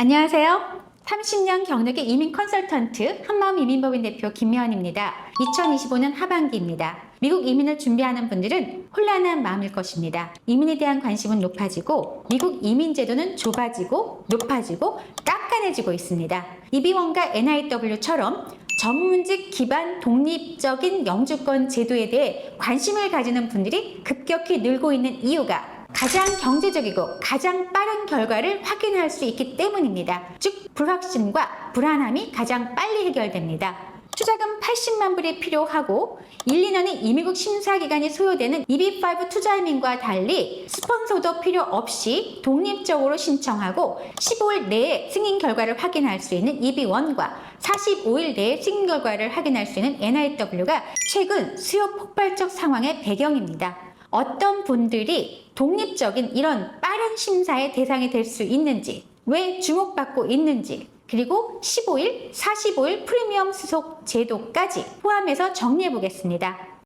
안녕하세요. 30년 경력의 이민 컨설턴트 한마음 이민법인 대표 김미연입니다. 2025년 하반기입니다. 미국 이민을 준비하는 분들은 혼란한 마음일 것입니다. 이민에 대한 관심은 높아지고 미국 이민 제도는 좁아지고 높아지고 깐깐해지고 있습니다. 이비원과 NIW처럼 전문직 기반 독립적인 영주권 제도에 대해 관심을 가지는 분들이 급격히 늘고 있는 이유가 가장 경제적이고 가장 빠른 결과를 확인할 수 있기 때문입니다. 즉, 불확신과 불안함이 가장 빨리 해결됩니다. 투자금 80만 불이 필요하고 1, 2년의 이미국 심사기간이 소요되는 EB5 투자이민과 달리 스폰서도 필요 없이 독립적으로 신청하고 15일 내에 승인 결과를 확인할 수 있는 EB1과 45일 내에 승인 결과를 확인할 수 있는 NIW가 최근 수요 폭발적 상황의 배경입니다. 어떤 분들이 독립적인 이런 빠른 심사의 대상이 될 수 있는지, 왜 주목받고 있는지, 그리고 15일, 45일 프리미엄 수속 제도까지 포함해서 정리해 보겠습니다.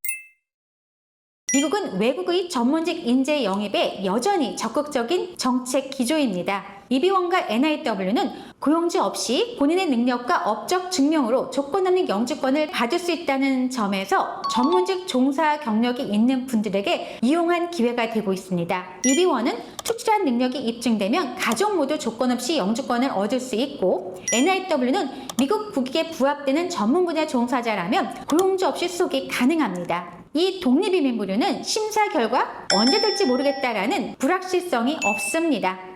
미국은 외국의 전문직 인재 영입에 여전히 적극적인 정책 기조입니다. 이비원과 NIW는 고용주 없이 본인의 능력과 업적 증명으로 조건 없는 영주권을 받을 수 있다는 점에서 전문직 종사 경력이 있는 분들에게 이용한 기회가 되고 있습니다. 이비원은 특출한 능력이 입증되면 가족 모두 조건 없이 영주권을 얻을 수 있고 NIW는 미국 국익에 부합되는 전문 분야 종사자라면 고용주 없이 수속이 가능합니다. 이 독립이민부류는 심사 결과 언제 될지 모르겠다라는 불확실성이 없습니다.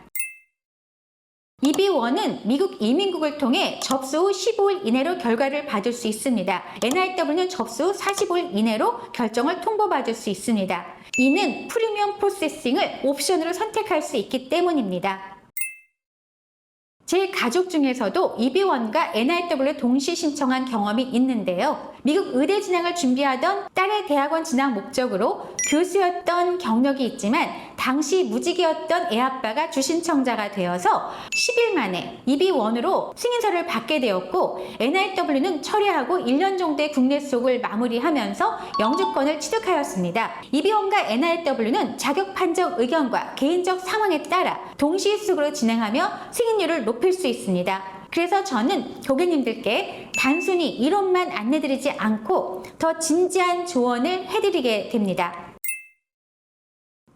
EB1은 미국 이민국을 통해 접수 후 15일 이내로 결과를 받을 수 있습니다. NIW는 접수 후 45일 이내로 결정을 통보받을 수 있습니다. 이는 프리미엄 프로세싱을 옵션으로 선택할 수 있기 때문입니다. 제 가족 중에서도 EB1과 NIW 동시 신청한 경험이 있는데요. 미국 의대 진학을 준비하던 딸의 대학원 진학 목적으로 교수였던 경력이 있지만 당시 무직이었던 애아빠가 주신청자가 되어서 10일 만에 EB1으로 승인서를 받게 되었고 NIW는 처리하고 1년 정도의 국내 수속을 마무리하면서 영주권을 취득하였습니다. EB1과 NIW는 자격 판정 의견과 개인적 상황에 따라 동시 수속으로 진행하며 승인율을 높일 수 있습니다. 그래서 저는 고객님들께 단순히 이론만 안내드리지 않고 더 진지한 조언을 해드리게 됩니다.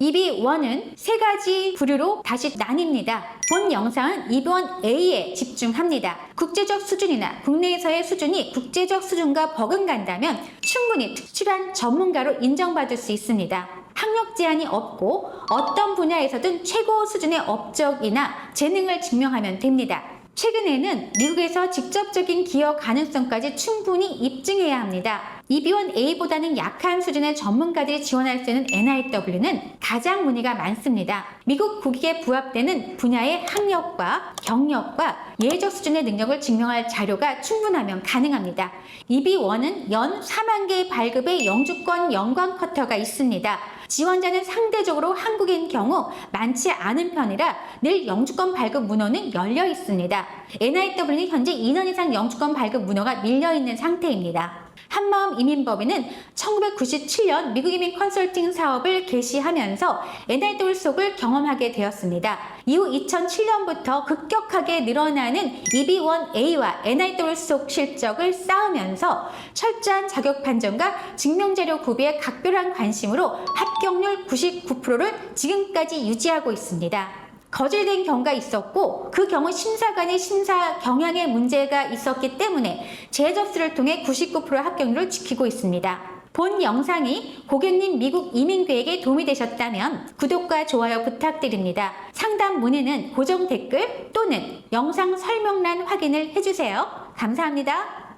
EB1은 세 가지 부류로 다시 나뉩니다. 본 영상은 EB1A에 집중합니다. 국제적 수준이나 국내에서의 수준이 국제적 수준과 버금간다면 충분히 특출한 전문가로 인정받을 수 있습니다. 학력 제한이 없고 어떤 분야에서든 최고 수준의 업적이나 재능을 증명하면 됩니다. 최근에는 미국에서 직접적인 기여 가능성까지 충분히 입증해야 합니다. EB1A보다는 약한 수준의 전문가들이 지원할 수 있는 NIW는 가장 문의가 많습니다. 미국 국익에 부합되는 분야의 학력과 경력과 예외적 수준의 능력을 증명할 자료가 충분하면 가능합니다. EB1은 연 4만 개의 발급의 영주권 연관 커터가 있습니다. 지원자는 상대적으로 한국인 경우 많지 않은 편이라 늘 영주권 발급 문호는 열려 있습니다. NIW는 현재 2년 이상 영주권 발급 문호가 밀려 있는 상태입니다. 한마음 이민법인은 1997년 미국 이민 컨설팅 사업을 개시하면서 NIW 속을 경험하게 되었습니다. 이후 2007년부터 급격하게 늘어나는 EB1A와 NIW 속 실적을 쌓으면서 철저한 자격 판정과 증명 자료 구비에 각별한 관심으로 합격률 99%를 지금까지 유지하고 있습니다. 거절된 경우가 있었고 그 경우 심사관의 심사 경향에 문제가 있었기 때문에 재접수를 통해 99% 합격률을 지키고 있습니다. 본 영상이 고객님 미국 이민 계획에 도움이 되셨다면 구독과 좋아요 부탁드립니다. 상담 문의는 고정 댓글 또는 영상 설명란 확인을 해주세요. 감사합니다.